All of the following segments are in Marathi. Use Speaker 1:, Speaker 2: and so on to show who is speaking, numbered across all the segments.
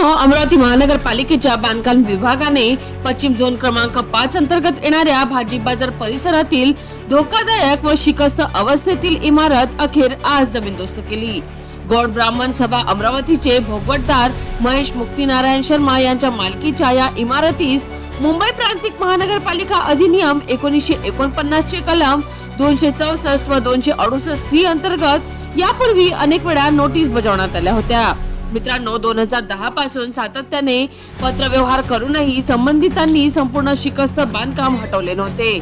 Speaker 1: मित्रांनो अमरावती महानगरपालिकेच्या बांधकाम विभागाने पश्चिम झोन क्रमांक पाच अंतर्गत येणाऱ्या भाजी बाजार परिसरातील धोकादायक व शिकस्त अवस्थेतील इमारत अखेर आज जमीनदोस्त केली. गौड ब्राह्मण सभा अमरावतीचे भोगवटदार महेश मुक्तीनारायण शर्मा यांच्या मालकीच्या या इमारतीस मुंबई प्रांतिक महानगरपालिका अधिनियम एकोणीसशे एकोणपन्नास चे कलम दोनशे चौसष्ट व दोनशे अडुसष्ट सी अंतर्गत यापूर्वी अनेक वेळा नोटीस बजावण्यात आल्या होत्या. मित्रांनो दोन हजार दहा पासून सातत्याने पत्रव्यवहार करूनही संबंधितांनी संपूर्ण शिकस्त बांधकाम हटवले नव्हते.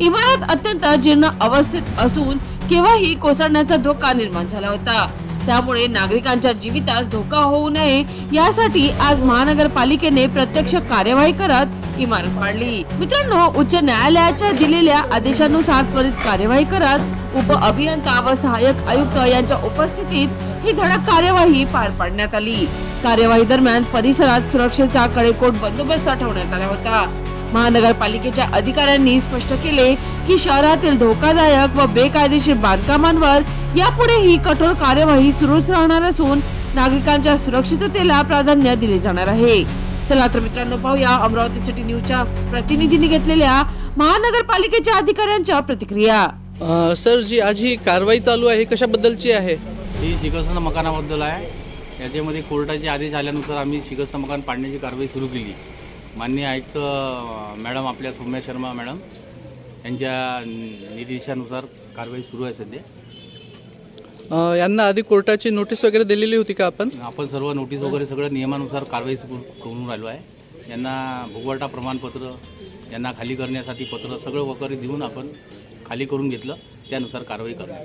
Speaker 1: इमारत अत्यंत जीर्ण अवस्थेत असून केव्हाही कोसळण्याचा धोका निर्माण झाला होता. त्यामुळे नागरिकांच्या जीवितास धोका होऊ नये. यासाठी आज महानगरपालिकेने प्रत्यक्ष कार्यवाही करत इमारत पाडली. मित्रांनो उच्च न्यायालयाच्या दिलेल्या आदेशानुसार त्वरित कार्यवाही करत उप अभियंता व सहाय्यक आयुक्त यांच्या उपस्थितीत ही धडक कार्यवाही पार पाडण्यात आली. कार्यवाही दरम्यान परिसरात सुरक्षेचा कडेकोट बंदोबस्त ठेवण्यात आला होता. महानगरपालिकेच्या अधिकाऱ्यांनी स्पष्ट केले की शहरातील धोकादायक व बेकायदेशीर बांधकामांवर यापुढेही कठोर कार्यवाही सुरूच राहणार असून नागरिकांच्या सुरक्षिततेला प्राधान्य दिले जाणार आहे. चला तर मित्रांनो पाहूया अमरावती सिटी न्यूजच्या प्रतिनिधींनी घेतलेल्या महानगरपालिकेच्या अधिकाऱ्यांच्या प्रतिक्रिया.
Speaker 2: अ, सर जी आज ही कारवाई चालू आहे ही कशाबद्दलची आहे?
Speaker 3: ही शिकस्त मकानाबद्दल आहे. याच्यामध्ये कोर्टाचे आदेश आल्यानुसार आम्ही शिकस्त मकान पाडण्याची कारवाई सुरू केली. माननीय आयुक्त अ, मॅडम आपल्या सौम्या शर्मा मॅडम यांच्या निर्देशानुसार कारवाई सुरू आहे सध्या.
Speaker 2: अ, यांना आधी कोर्टाची नोटीस वगैरे दिलेली होती का आपण?
Speaker 3: आपण सर्व नोटीस वगैरे सगळं नियमानुसार कारवाई सुरू करून राहिलो आहे. यांना भोगवटा प्रमाणपत्र यांना खाली करण्यासाठी पत्र सगळं वगैरे देऊन आपण खाली करून घेतलं. त्यानुसार कारवाई करणार